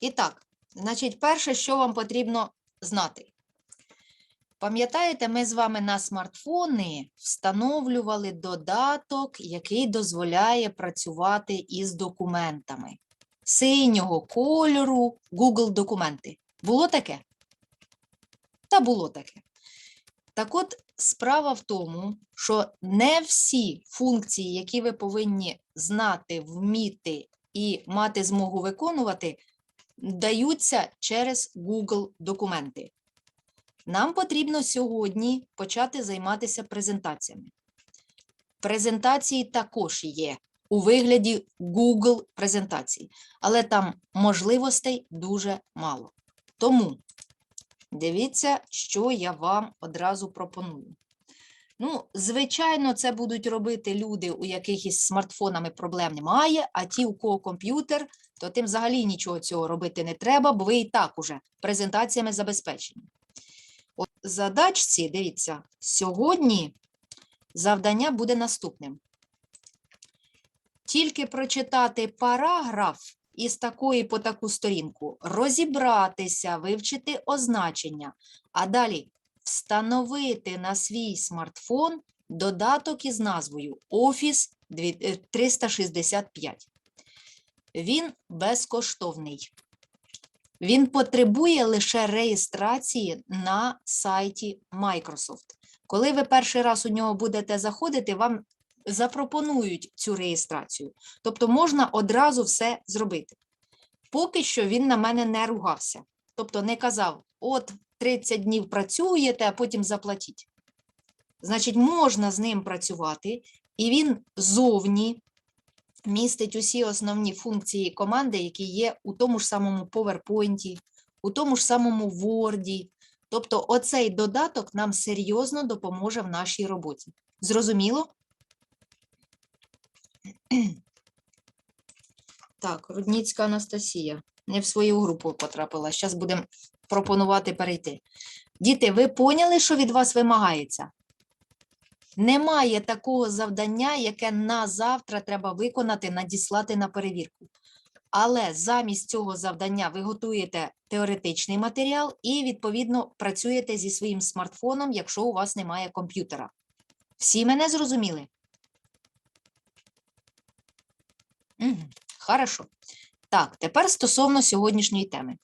І так, значить, перше, що вам потрібно знати. Пам'ятаєте, ми з вами на смартфони встановлювали додаток, який дозволяє працювати із документами синього кольору Google документи. Було таке? Та було таке. Так от, справа в тому, що не всі функції, які ви повинні знати, вміти і мати змогу виконувати, даються через Google документи. Нам потрібно сьогодні почати займатися презентаціями. Презентації також є у вигляді Google презентацій, але там можливостей дуже мало. Тому дивіться, що я вам одразу пропоную. Ну, звичайно, це будуть робити люди, у яких із смартфонами проблем немає, а ті, у кого комп'ютер, то тим взагалі нічого цього робити не треба, бо ви і так уже презентаціями забезпечені. От задачці, дивіться, сьогодні завдання буде наступним. Тільки прочитати параграф із такої по таку сторінку, розібратися, вивчити означення, а далі встановити на свій смартфон додаток із назвою Office е, 365. Він безкоштовний. Він потребує лише реєстрації на сайті Microsoft. Коли ви перший раз у нього будете заходити, вам запропонують цю реєстрацію. Тобто можна одразу все зробити. Поки що він на мене не ругався. Тобто не казав, от 30 днів працюєте, а потім заплатіть. Значить, можна з ним працювати, і він зовні містить усі основні функції команди, які є у тому ж самому PowerPoint, у тому ж самому Word. Тобто, оцей додаток нам серйозно допоможе в нашій роботі. Зрозуміло? Так, Рудніцька Анастасія. Не в свою групу потрапила. Зараз будемо пропонувати перейти. Діти, ви поняли, що від вас вимагається? Немає такого завдання, яке на завтра треба виконати, надіслати на перевірку. Але замість цього завдання ви готуєте теоретичний матеріал і, відповідно, працюєте зі своїм смартфоном, якщо у вас немає комп'ютера. Всі мене зрозуміли? Угу. Хорошо. Так, тепер стосовно сьогоднішньої теми.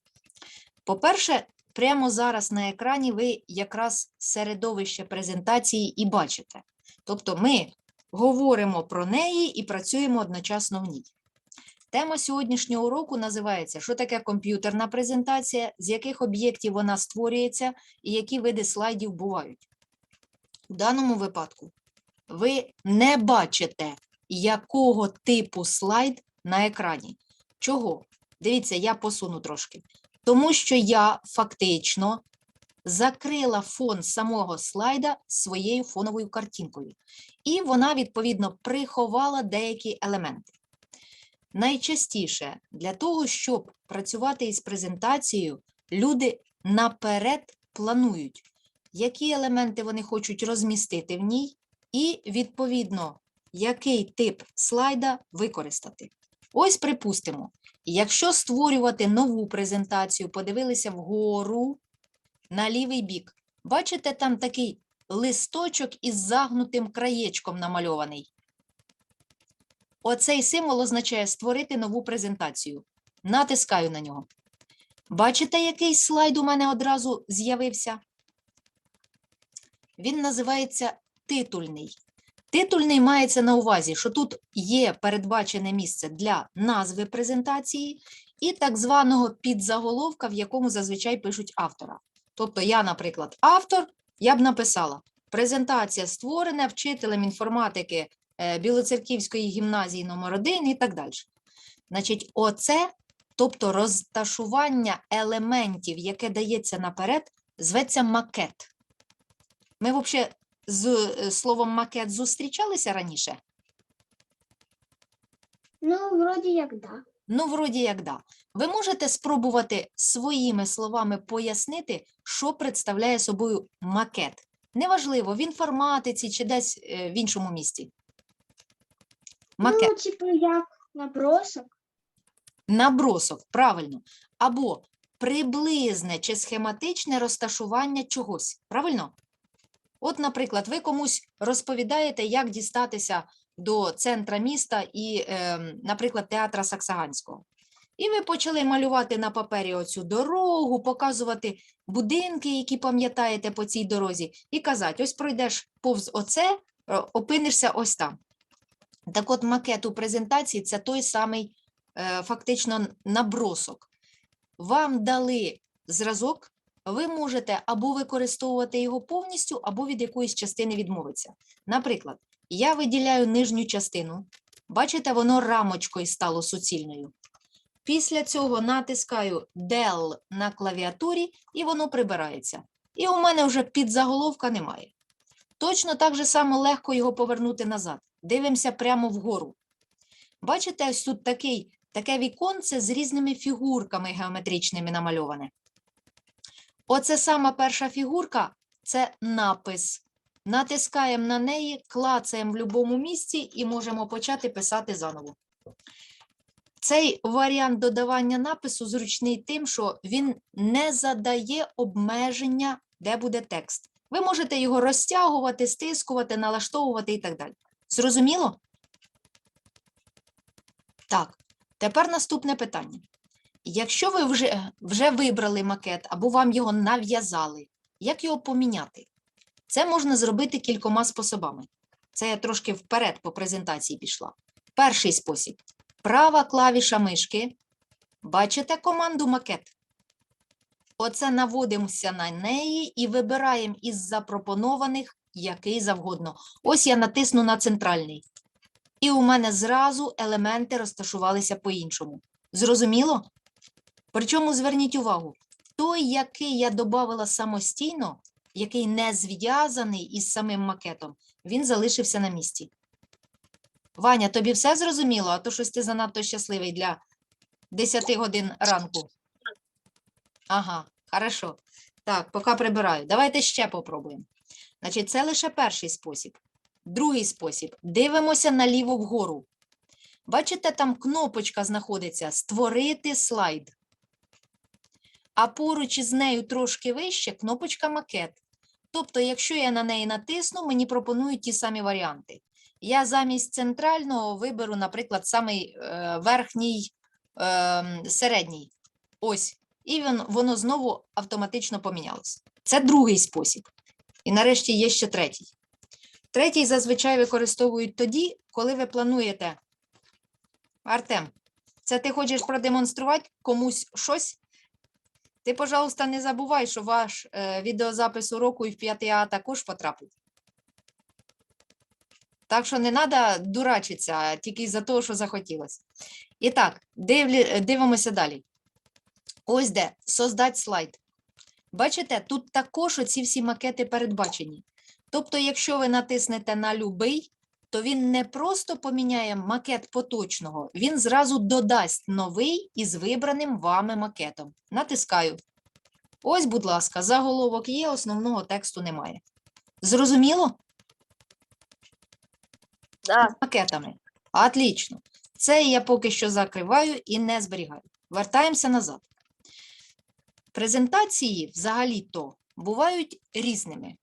По-перше, прямо зараз на екрані ви якраз середовище презентації і бачите. Тобто ми говоримо про неї і працюємо одночасно в ній. Тема сьогоднішнього уроку називається Що таке комп'ютерна презентація, з яких об'єктів вона створюється і які види слайдів бувають. У даному випадку ви не бачите, якого типу слайд на екрані. Чого? Дивіться, я посуну трошки. Тому що я фактично закрила фон самого слайда своєю фоновою картинкою. І вона, відповідно, приховала деякі елементи. Найчастіше для того, щоб працювати із презентацією, люди наперед планують, які елементи вони хочуть розмістити в ній, і, відповідно, який тип слайда використати. Ось припустимо, якщо створювати нову презентацію, подивилися вгору на лівий бік, бачите, там такий листочок із загнутим краєчком намальований. Оцей символ означає створити нову презентацію. Натискаю на нього. Бачите, який слайд у мене одразу з'явився? Він називається титульний. Титульний мається на увазі, що тут є передбачене місце для назви презентації і так званого підзаголовка, в якому зазвичай пишуть автора. Тобто я, наприклад, автор, я б написала презентація створена вчителем інформатики е, Білоцерківської гімназії номер 1 і так далі. Значить, оце, тобто розташування елементів, яке дається наперед, зветься макет. Ми взагалі з е, словом макет зустрічалися раніше? Ну, вроді як да. Ну, вроді як да. Ви можете спробувати своїми словами пояснити, що представляє собою макет. Неважливо, в інформатиці чи десь е, в іншому місці. Макет. Ну, типу, як набросок. Набросок, правильно. або приблизне чи схематичне розташування чогось. Правильно? От, наприклад, ви комусь розповідаєте, як дістатися до центра міста і, ем, наприклад, театра Саксаганського. І ви почали малювати на папері оцю дорогу, показувати будинки, які пам'ятаєте по цій дорозі, і казати: ось пройдеш повз оце, е, опинишся ось там. Так от макет у презентації це той самий е, фактично набросок. Вам дали зразок, ви можете або використовувати його повністю, або від якоїсь частини відмовитися. Наприклад, я виділяю нижню частину. Бачите, воно рамочкою стало суцільною. Після цього натискаю Del на клавіатурі, і воно прибирається. І у мене вже підзаголовка немає. Точно так же само легко його повернути назад. Дивимося прямо вгору. Бачите, ось тут такий, таке віконце з різними фігурками геометричними намальоване. Оце сама перша фігурка це напис. Натискаємо на неї, клацаємо в будь-якому місці і можемо почати писати заново. Цей варіант додавання напису зручний тим, що він не задає обмеження, де буде текст. Ви можете його розтягувати, стискувати, налаштовувати і так далі. Зрозуміло? Так, тепер наступне питання. Якщо ви вже, вже вибрали макет або вам його нав'язали, як його поміняти? Це можна зробити кількома способами. Це я трошки вперед по презентації пішла. Перший спосіб. Права клавіша мишки. Бачите команду макет? Оце наводимося на неї і вибираємо із запропонованих який завгодно. Ось я натисну на центральний. І у мене зразу елементи розташувалися по-іншому. Зрозуміло? Причому зверніть увагу, той, який я додавала самостійно, який не зв'язаний із самим макетом, він залишився на місці. Ваня, тобі все зрозуміло, а то щось ти занадто щасливий для 10 годин ранку. Ага, хорошо. Так, поки прибираю. Давайте ще попробуємо. Значить, це лише перший спосіб. Другий спосіб. Дивимося наліво вгору. Бачите, там кнопочка знаходиться Створити слайд. А поруч із нею трошки вище кнопочка макет. Тобто, якщо я на неї натисну, мені пропонують ті самі варіанти. Я замість центрального виберу, наприклад, самий е, верхній е, середній. Ось. І він, воно знову автоматично помінялося. Це другий спосіб. І нарешті є ще третій. Третій зазвичай використовують тоді, коли ви плануєте. Артем, це ти хочеш продемонструвати комусь щось? Ти, пожалуйста, не забувай, що ваш е, відеозапис уроку і в 5 А також потрапить. Так що не треба дурачитися тільки за того, що захотілося. І так, дивлі, дивимося далі. Ось де создать слайд. Бачите, тут також оці всі макети передбачені. Тобто, якщо ви натиснете на любий, то він не просто поміняє макет поточного, він зразу додасть новий із вибраним вами макетом. Натискаю. Ось, будь ласка, заголовок є, основного тексту немає. Зрозуміло? Да. З макетами. Отлично. Це я поки що закриваю і не зберігаю. Вертаємося назад. Презентації взагалі-то бувають різними.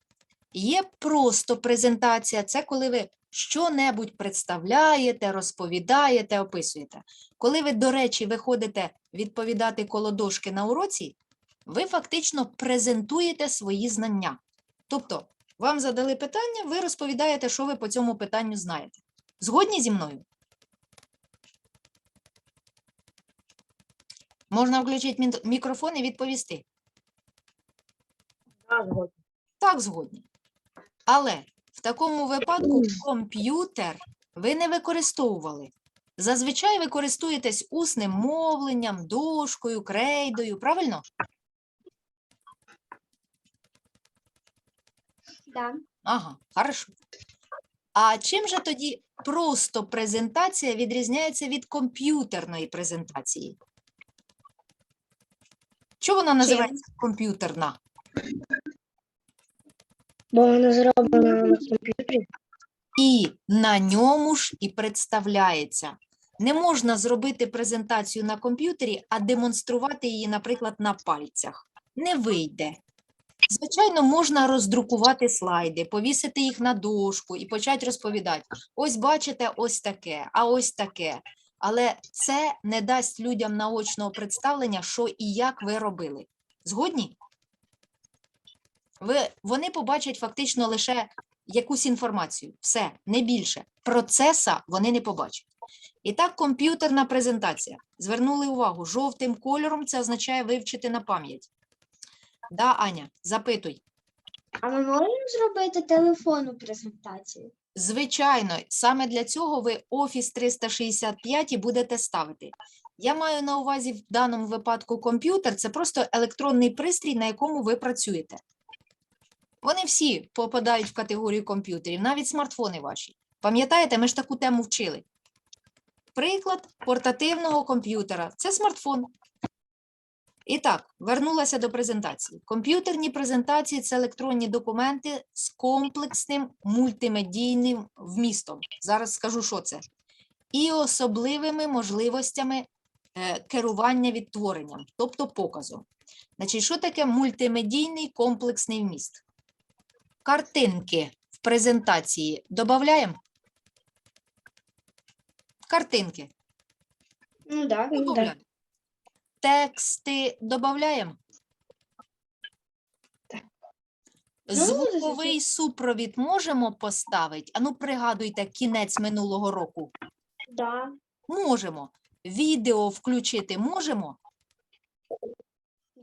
Є просто презентація, це коли ви що-небудь представляєте, розповідаєте, описуєте. Коли ви, до речі, виходите відповідати коло дошки на уроці, ви фактично презентуєте свої знання. Тобто, вам задали питання, ви розповідаєте, що ви по цьому питанню знаєте. Згодні зі мною? Можна включити мікрофон і відповісти. Да, згоден. Так, згодні. Але такому випадку комп'ютер ви не використовували. Зазвичай ви користуєтесь усним мовленням, дошкою, крейдою, правильно? Да. Ага, хорошо. А чим же тоді просто презентація відрізняється від комп'ютерної презентації? Що вона називається комп'ютерна? Бо вона зроблена на комп'ютері. І на ньому ж і представляється. Не можна зробити презентацію на комп'ютері, а демонструвати її, наприклад, на пальцях. Не вийде. Звичайно, можна роздрукувати слайди, повісити їх на дошку і почати розповідати. Ось бачите, ось таке, а ось таке. Але це не дасть людям наочного представлення, що і як ви робили. Згодні? Ви, вони побачать фактично лише якусь інформацію. Все, не більше. Процеса вони не побачать. І так, комп'ютерна презентація. Звернули увагу, жовтим кольором це означає вивчити на пам'ять. Да, Аня, запитуй. А ми можемо зробити телефонну презентацію? Звичайно, саме для цього ви Office 365 і будете ставити. Я маю на увазі в даному випадку комп'ютер, це просто електронний пристрій, на якому ви працюєте. Вони всі попадають в категорію комп'ютерів, навіть смартфони ваші. Пам'ятаєте, ми ж таку тему вчили. Приклад портативного комп'ютера це смартфон. І так, вернулася до презентації. Комп'ютерні презентації це електронні документи з комплексним мультимедійним вмістом. Зараз скажу, що це. І особливими можливостями е, керування відтворенням, тобто показом. Значить, що таке мультимедійний комплексний вміст? Картинки в презентації додаємо? Картинки. Ну так. Добавляємо. Тексти додаємо? Ну, Звуковий супровід можемо поставити? Ану, пригадуйте кінець минулого року. Да. Можемо. Відео включити можемо?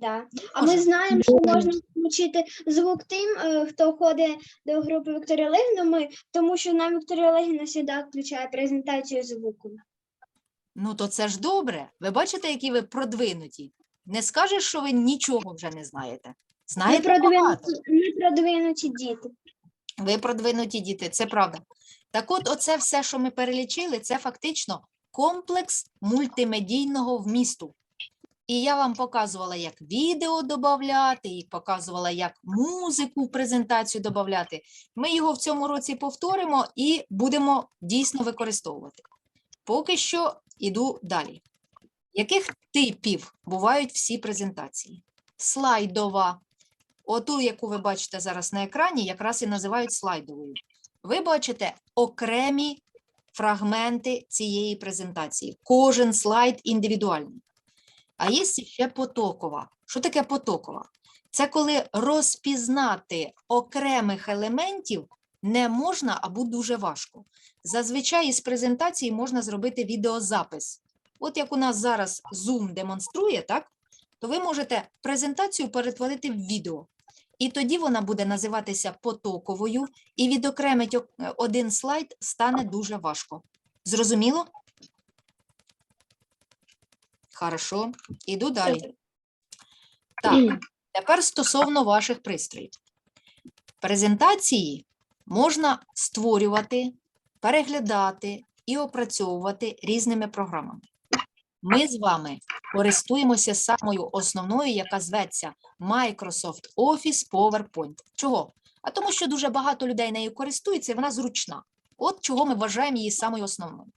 Да. А ми знаємо, що можна включити звук тим, е, хто ходить до групи Вікторії Олегівни, тому що нам Вікторія Олегівна завжди включає презентацію звуку. Ну, то це ж добре. Ви бачите, які ви продвинуті. Не скажеш, що ви нічого вже не знаєте. Ми Знаєте багато. продвинуті, ми продвинуті діти. Ви продвинуті діти, це правда. Так от, оце все, що ми перелічили, це фактично комплекс мультимедійного вмісту. І я вам показувала, як відео додавати, і показувала, як музику презентацію додавати. Ми його в цьому році повторимо і будемо дійсно використовувати. Поки що іду далі. Яких типів бувають всі презентації? Слайдова. Оту, яку ви бачите зараз на екрані, якраз і називають слайдовою. Ви бачите окремі фрагменти цієї презентації. Кожен слайд індивідуальний. А є ще потокова. Що таке потокова? Це коли розпізнати окремих елементів не можна або дуже важко. Зазвичай із презентації можна зробити відеозапис. От як у нас зараз Zoom демонструє, так? То ви можете презентацію перетворити в відео. І тоді вона буде називатися потоковою, і відокремить е, один слайд стане дуже важко. Зрозуміло? Хорошо, іду далі. Так, тепер стосовно ваших пристроїв. Презентації можна створювати, переглядати і опрацьовувати різними програмами. Ми з вами користуємося самою основною, яка зветься Microsoft Office PowerPoint. Чого? А тому, що дуже багато людей нею користуються, і вона зручна. От чого ми вважаємо її самою основною.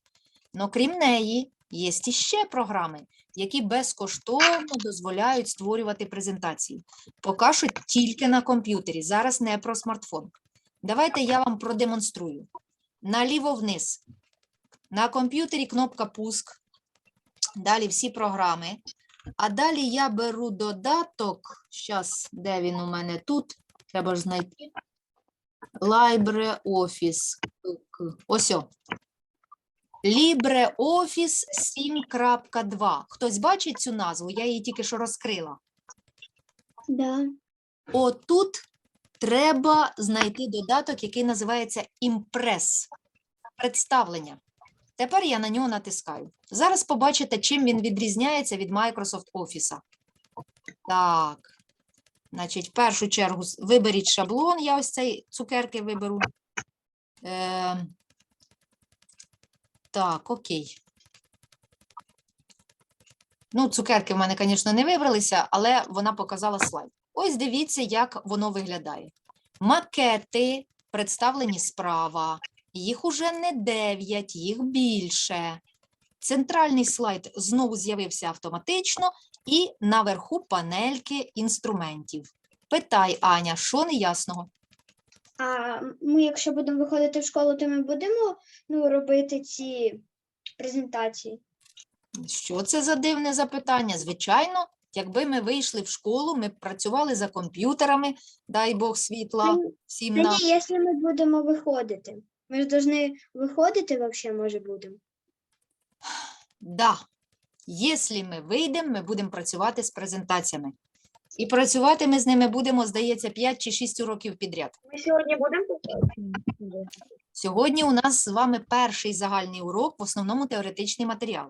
Но крім неї, є іще програми, які безкоштовно дозволяють створювати презентації. Поки що тільки на комп'ютері, зараз не про смартфон. Давайте я вам продемонструю. Наліво вниз. На комп'ютері кнопка пуск. Далі всі програми. А далі я беру додаток. Зараз, де він у мене тут? Треба ж знайти. LibreOffice. К- Ось. о. LibreOffice 7.2. Хтось бачить цю назву? Я її тільки що розкрила. Да. Отут треба знайти додаток, який називається імпрес. Представлення. Тепер я на нього натискаю. Зараз побачите, чим він відрізняється від Microsoft Office. Так. Значить, в першу чергу виберіть шаблон. Я ось цей цукерки виберу. Е, так, окей. Ну, цукерки в мене, звісно, не вибралися, але вона показала слайд. Ось дивіться, як воно виглядає. Макети представлені справа. Їх уже не 9, їх більше. центральний слайд знову з'явився автоматично, і наверху панельки інструментів. Питай, Аня, що неясного? А ми, якщо будемо виходити в школу, то ми будемо ну, робити ці презентації. Що це за дивне запитання? Звичайно, якби ми вийшли в школу, ми б працювали за комп'ютерами, дай Бог світла всім нам. ні, якщо ми будемо виходити. Ми ж повинні виходити взагалі, може, будемо. Да. Якщо ми вийдемо, ми будемо працювати з презентаціями. І працювати ми з ними будемо, здається, 5 чи 6 уроків підряд. Ми сьогодні будемо Сьогодні у нас з вами перший загальний урок, в основному теоретичний матеріал.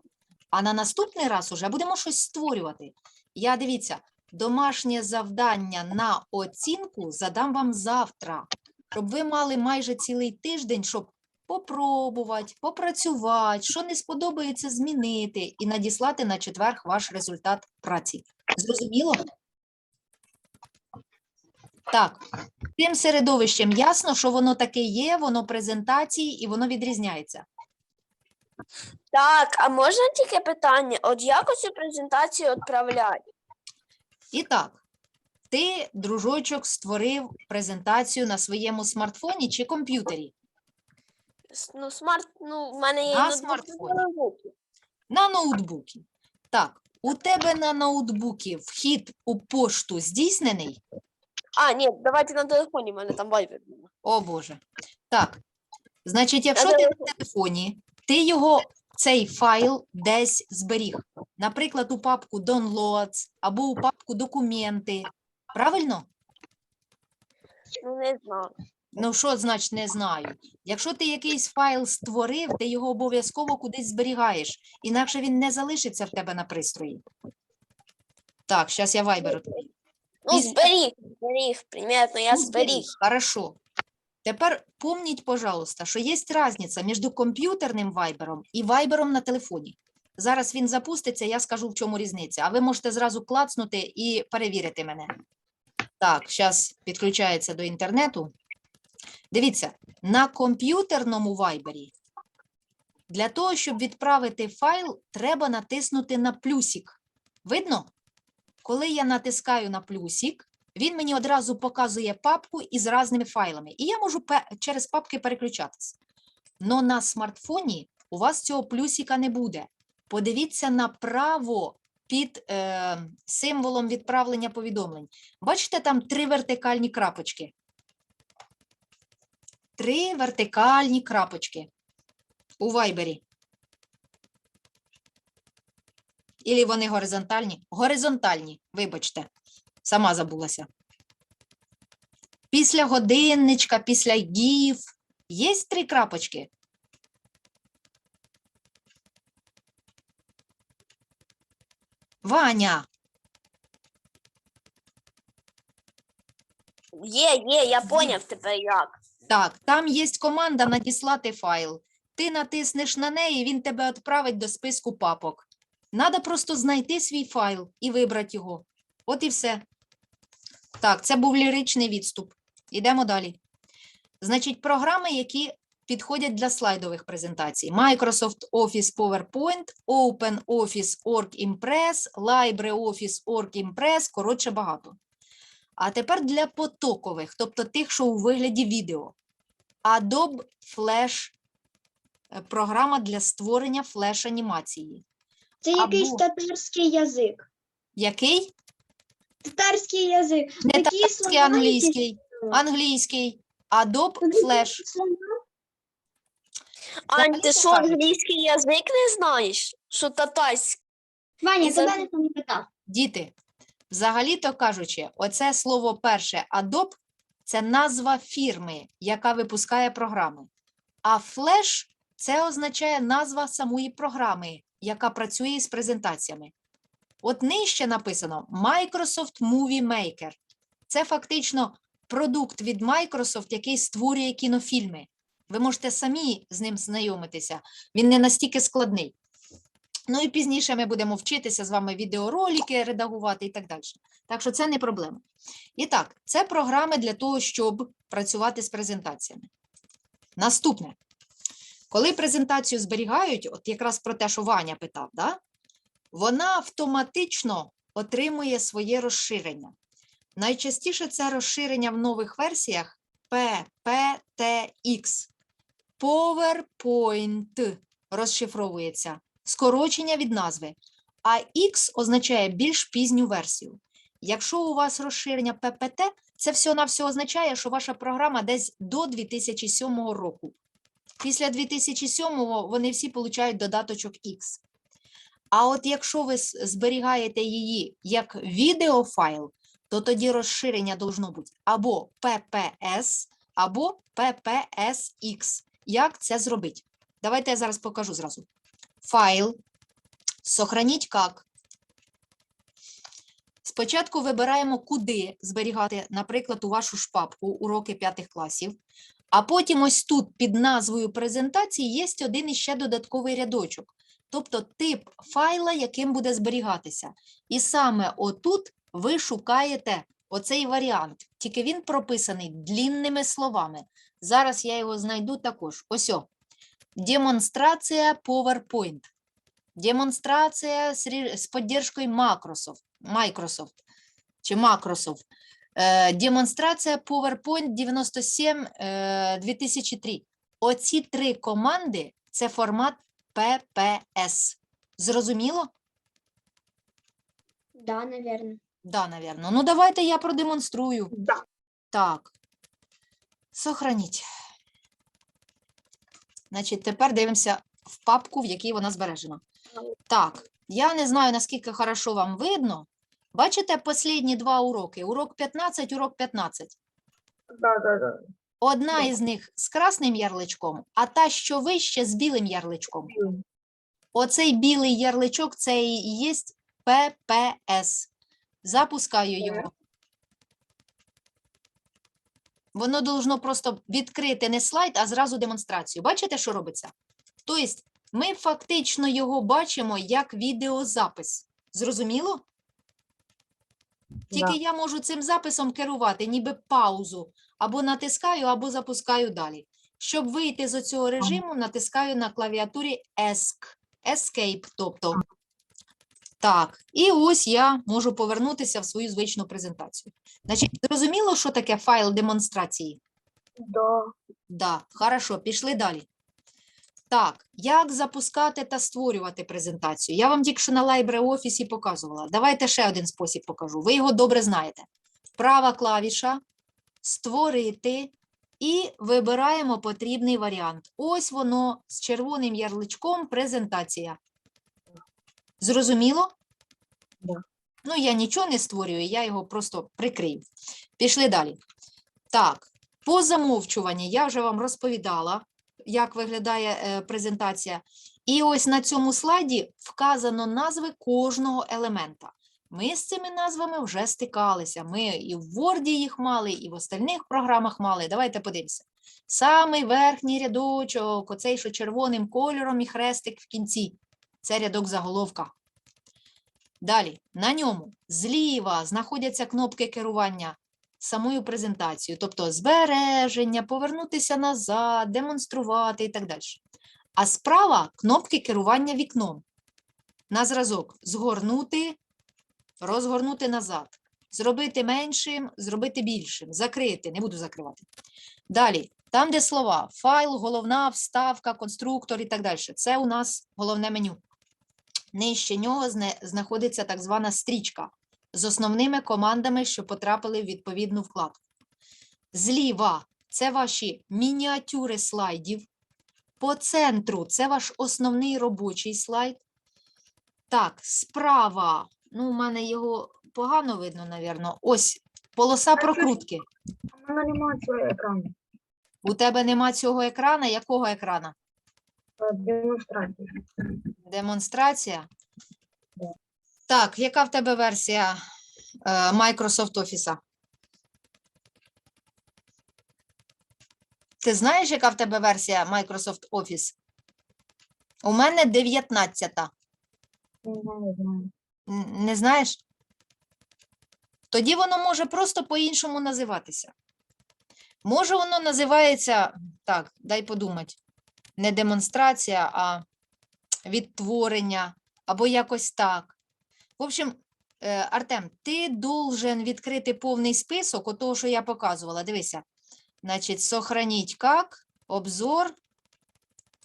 А на наступний раз уже будемо щось створювати. Я дивіться, домашнє завдання на оцінку задам вам завтра, щоб ви мали майже цілий тиждень, щоб попробувати, попрацювати, що не сподобається, змінити і надіслати на четверг ваш результат праці. Зрозуміло? Так, тим середовищем ясно, що воно таке є, воно презентації і воно відрізняється. Так, а можна тільки питання? От як оцю презентацію відправляють? І так, ти, дружочок, створив презентацію на своєму смартфоні чи комп'ютері? Ну, смарт, ну, в мене є На ноутбук, смартфоні. На ноутбукі. Так, у тебе на ноутбуці вхід у пошту здійснений? А, ні, давайте на телефоні, в мене там вайбер. О Боже. Так. Значить, якщо ти на телефоні, ти його, цей файл десь зберіг. Наприклад, у папку Downloads або у папку Документи. Правильно? Ну, не знаю. Ну, що значить не знаю? Якщо ти якийсь файл створив, ти його обов'язково кудись зберігаєш, інакше він не залишиться в тебе на пристрої. Так, зараз я вайбер. відкрию. Ну, зберіг, зберіг, примітно, я зберіг. Хорошо. Тепер помніть, пожалуйста, що є різниця між комп'ютерним вайбером і вайбером на телефоні. Зараз він запуститься, я скажу, в чому різниця, а ви можете зразу клацнути і перевірити мене. Так, зараз підключається до інтернету. Дивіться, на комп'ютерному вайбері для того, щоб відправити файл, треба натиснути на плюсик. Видно? Коли я натискаю на плюсик, він мені одразу показує папку із різними файлами, і я можу через папки переключатись. Но на смартфоні у вас цього плюсика не буде. Подивіться направо під е, символом відправлення повідомлень. Бачите, там три вертикальні крапочки. Три вертикальні крапочки у вайбері. Ілі вони горизонтальні? Горизонтальні, вибачте, сама забулася. Після годинничка, після гіф є три крапочки. Ваня, Є, є, я поняв тепер як. так, там є команда надіслати файл. Ти натиснеш на неї, він тебе відправить до списку папок. Надо просто знайти свій файл і вибрати його. От і все. Так, це був ліричний відступ. Ідемо далі. Значить, програми, які підходять для слайдових презентацій: Microsoft Office PowerPoint, OpenOffice Org Impress, LibreOffice Org Impress, коротше багато. А тепер для потокових, тобто тих, що у вигляді відео. Adobe Flash е, програма для створення флеш-анімації. Це якийсь Або- татарський язик. Який? Татарський язик. Не Такі татарський, слова, які англійський. Англійський. Adobe Flash. слова Ань, ти що, англійський язик не знаєш? Що татарський? Ваня, І тебе за- ніхто не питав. Діти, взагалі-то кажучи, оце слово перше Adobe – це назва фірми, яка випускає програми. А Flash – це означає назва самої програми, яка працює з презентаціями. От нижче написано Microsoft Movie Maker. Це фактично продукт від Microsoft, який створює кінофільми. Ви можете самі з ним знайомитися. Він не настільки складний. Ну і пізніше ми будемо вчитися з вами відеоролики редагувати і так далі. Так що це не проблема. І так, це програми для того, щоб працювати з презентаціями. Наступне. Коли презентацію зберігають, от якраз про те, що Ваня питав, да? вона автоматично отримує своє розширення. Найчастіше це розширення в нових версіях PPTX. PowerPoint розшифровується, скорочення від назви, а X означає більш пізню версію. Якщо у вас розширення PPT, це всього-навсього означає, що ваша програма десь до 2007 року. Після 2007-го вони всі получають додаточок X. А от якщо ви зберігаєте її як відеофайл, то тоді розширення должно бути або PPS, або PPSX. Як це зробити? Давайте я зараз покажу зразу. Файл. Сохраніть як. Спочатку вибираємо, куди зберігати, наприклад, у вашу ж папку уроки п'ятих класів. А потім ось тут під назвою презентації є один іще додатковий рядочок, тобто тип файла, яким буде зберігатися. І саме отут ви шукаєте оцей варіант, тільки він прописаний длінними словами. Зараз я його знайду також. Ось о. Демонстрація PowerPoint. Демонстрація з підтримкою Microsoft. Microsoft чи Microsoft. Е, Демонстрація PowerPoint 97 е, 2003. Оці три команди це формат PPS. Зрозуміло? Да, наверное. Да, навірно. Ну, давайте я продемонструю. Да. Так. Сохраніть. Значить, тепер дивимося в папку, в якій вона збережена. Так, я не знаю, наскільки хорошо вам видно. Бачите останні два уроки? Урок 15, урок 15. Да, да, да. Одна із них з красним ярличком, а та, що вище, з білим ярличком. Оцей білий ярличок це і є ППС. Запускаю його. Воно должно просто відкрити не слайд, а зразу демонстрацію. Бачите, що робиться? Тобто, ми фактично його бачимо як відеозапис. Зрозуміло? Тільки я можу цим записом керувати, ніби паузу. Або натискаю, або запускаю далі. Щоб вийти з цього режиму, натискаю на клавіатурі ESC. Escape, тобто. Так, і ось я можу повернутися в свою звичну презентацію. Значить, зрозуміло, що таке файл демонстрації? Да. Да, хорошо, пішли далі. Так, як запускати та створювати презентацію? Я вам тільки що на LibreOffice показувала. Давайте ще один спосіб покажу. Ви його добре знаєте. Права клавіша, створити і вибираємо потрібний варіант. Ось воно з червоним ярличком презентація. Зрозуміло? Да. Ну, я нічого не створюю, я його просто прикрию. Пішли далі. Так, по замовчуванні я вже вам розповідала, як виглядає е, презентація. І ось на цьому слайді вказано назви кожного елемента. Ми з цими назвами вже стикалися. Ми і в Word їх мали, і в остальних програмах мали. Давайте подивимося. Самий верхній рядочок, оцей, що червоним кольором і хрестик в кінці. Це рядок заголовка. Далі, на ньому зліва знаходяться кнопки керування самою презентацією, тобто збереження, повернутися назад, демонструвати і так далі. А справа кнопки керування вікном. На зразок згорнути, розгорнути назад, зробити меншим, зробити більшим, закрити, не буду закривати. Далі, там, де слова, файл, головна, вставка, конструктор і так далі. Це у нас головне меню. Нижче нього знаходиться так звана стрічка з основними командами, що потрапили в відповідну вкладку. Зліва це ваші мініатюри слайдів. По центру це ваш основний робочий слайд. Так, справа, ну, у мене його погано видно, напевно. Ось полоса прокрутки. У мене немає цього екрану. У тебе нема цього екрана. Якого екрана? Е, Демонстрація. Демонстрація. Так, яка в тебе версія е, Microsoft Office? Ти знаєш, яка в тебе версія Microsoft Office? У мене 19-та. Не знаю, не знаю. Н- Не знаєш? Тоді воно може просто по-іншому називатися. Може, воно називається. Так, дай подумати. не демонстрація, а відтворення, або якось так. В общем, е, Артем, ти должен відкрити повний список, отого, що я показувала. Дивися. Значить, сохраніть як, обзор.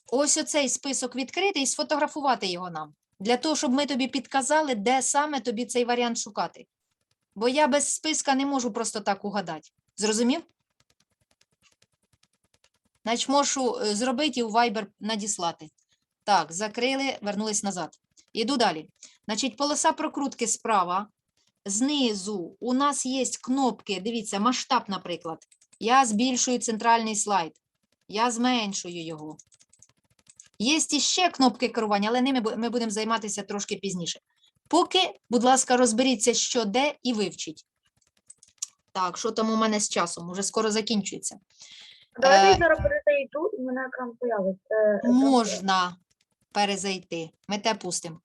Ось оцей список відкрити і сфотографувати його нам. Для того, щоб ми тобі підказали, де саме тобі цей варіант шукати. Бо я без списка не можу просто так угадати. Зрозумів? Значить, можу е, зробити і у Viber надіслати. Так, закрили, вернулись назад. Іду далі. Значить, полоса прокрутки справа. Знизу у нас є кнопки. Дивіться, масштаб, наприклад. Я збільшую центральний слайд. Я зменшую його. Є іще кнопки керування, але ними ми будемо займатися трошки пізніше. Поки, будь ласка, розберіться, що де, і вивчіть. Так, що там у мене з часом? Уже скоро закінчується. Давайте Е, зараз перезайду, і мене екран появиться. Е, Можна перезайти. Ми те пустимо.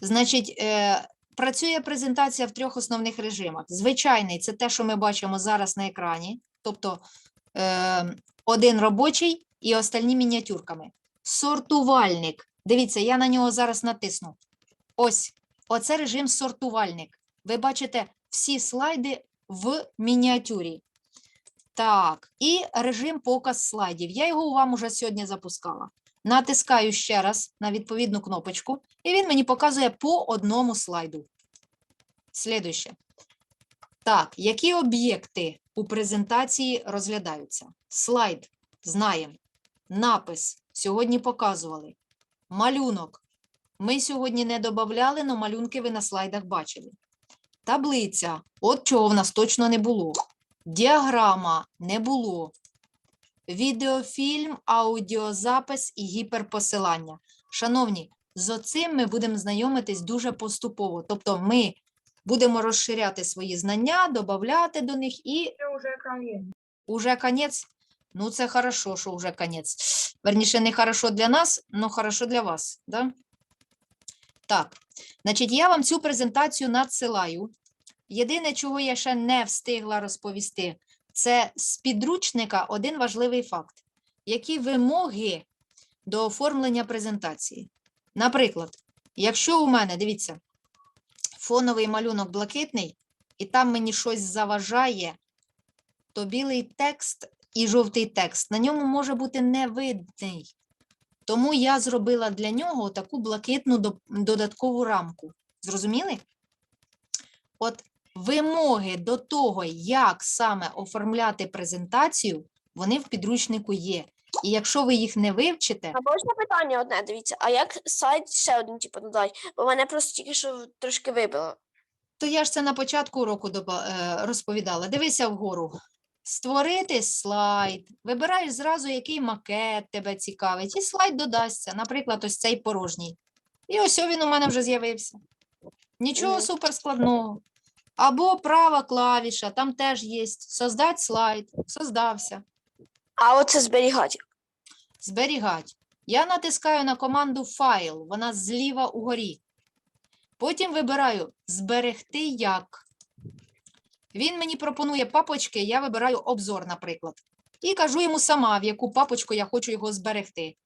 Значить, е, працює презентація в трьох основних режимах. Звичайний це те, що ми бачимо зараз на екрані, тобто е, один робочий і остальні мініатюрками. Сортувальник. Дивіться, я на нього зараз натисну. Ось, оце режим сортувальник. Ви бачите всі слайди в мініатюрі. Так, і режим показ слайдів. Я його вам уже сьогодні запускала. Натискаю ще раз на відповідну кнопочку, і він мені показує по одному слайду. Слідуще. Так, які об'єкти у презентації розглядаються? Слайд знаємо. Напис сьогодні показували. Малюнок. Ми сьогодні не додавали, але малюнки ви на слайдах бачили. Таблиця. От чого в нас точно не було. Діаграма не було. Відеофільм, аудіозапис і гіперпосилання. Шановні, з оцим ми будемо знайомитись дуже поступово. Тобто ми будемо розширяти свої знання, додати до них і Це вже екран уже конець. Ну, це хорошо, що вже конець. Верніше, не хорошо для нас, але хорошо для вас. Да? Так, значить, я вам цю презентацію надсилаю. Єдине, чого я ще не встигла розповісти, це з підручника один важливий факт. Які вимоги до оформлення презентації? Наприклад, якщо у мене, дивіться, фоновий малюнок блакитний, і там мені щось заважає, то білий текст і жовтий текст на ньому може бути невидний. Тому я зробила для нього таку блакитну додаткову рамку. Зрозуміли? От вимоги до того, як саме оформляти презентацію, вони в підручнику є. І якщо ви їх не вивчите, А можна питання одне, дивіться, а як сайт ще один, типу, додати? Бо мене просто тільки що трошки вибило. то я ж це на початку уроку е, розповідала. Дивися вгору. Створити слайд. Вибираєш зразу, який макет тебе цікавить, і слайд додасться. Наприклад, ось цей порожній. І ось він у мене вже з'явився. Нічого суперскладного. Або права клавіша, там теж є. Создать слайд. Создався. А оце зберігати. Зберігать. Я натискаю на команду файл, вона зліва угорі. Потім вибираю зберегти як. Він мені пропонує папочки, я вибираю обзор, наприклад. І кажу йому сама, в яку папочку я хочу його зберегти.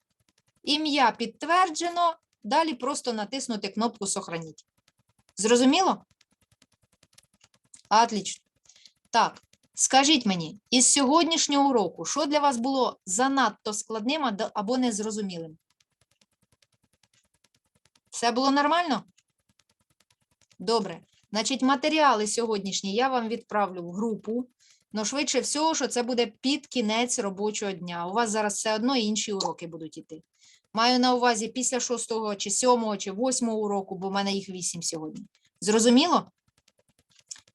Ім'я підтверджено, далі просто натиснути кнопку Сохраніть. Зрозуміло? Отлично. Так, Скажіть мені, із сьогоднішнього уроку, що для вас було занадто складним або незрозумілим? Все було нормально? Добре. Значить, матеріали сьогоднішні я вам відправлю в групу. Ну, швидше всього, що це буде під кінець робочого дня. У вас зараз все одно інші уроки будуть іти. Маю на увазі після шостого, чи сьомого, чи восьмого уроку, бо в мене їх вісім сьогодні. Зрозуміло?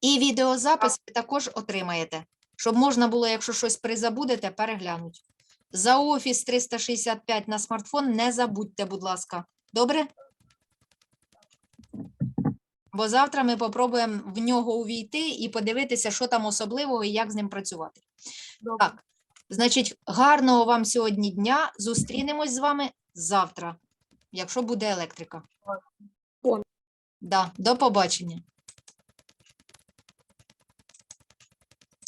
І відеозапис ви також отримаєте, щоб можна було, якщо щось призабудете, переглянути. За Office 365 на смартфон не забудьте, будь ласка. Добре? Бо завтра ми попробуємо в нього увійти і подивитися, що там особливого і як з ним працювати. Добре. Так, значить, гарного вам сьогодні дня. Зустрінемось з вами завтра, якщо буде електрика. Пон- Да, до побачення.